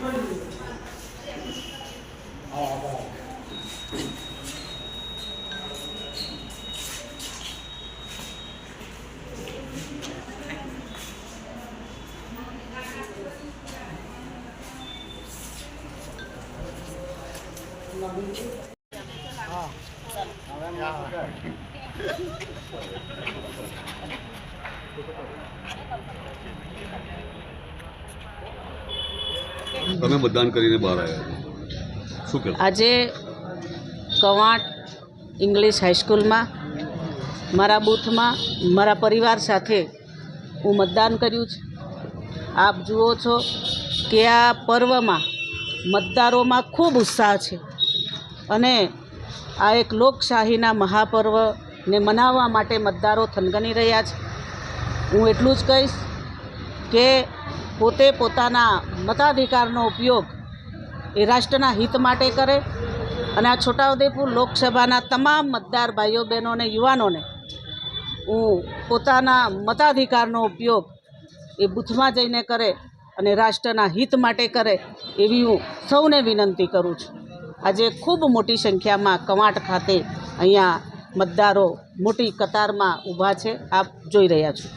啊，好，拜。તમે મતદાન કરીને બહાર આવ્યા શું કહેશો? આજે કવાંટ ઇંગ્લિશ હાઈસ્કૂલમાં, મારા બૂથમાં, મારા પરિવાર સાથે હું મતદાન કર્યું છે. આપ જુઓ છો કે આ પર્વમાં મતદારોમાં ખૂબ ઉત્સાહ છે અને આ એક લોકશાહીના મહાપર્વને મનાવવા માટે મતદારો થનગની રહ્યા છે. હું એટલું જ કહીશ કે પોતે પોતાના મતાધિકારનો ઉપયોગ એ રાષ્ટ્રના હિત માટે કરે અને આ છોટાઉદેપુર લોકસભાના તમામ મતદાર ભાઈઓ બહેનોને યુવાનોને હું પોતાના મતાધિકારનો ઉપયોગ એ બૂથમાં જઈને કરે અને રાષ્ટ્રના હિત માટે કરે એવી હું સૌને વિનંતી કરું છું. આજે ખૂબ મોટી સંખ્યામાં કવાંટ ખાતે અહીંયા મતદારો મોટી કતારમાં ઊભા છે. આપ જોઈ રહ્યા છો.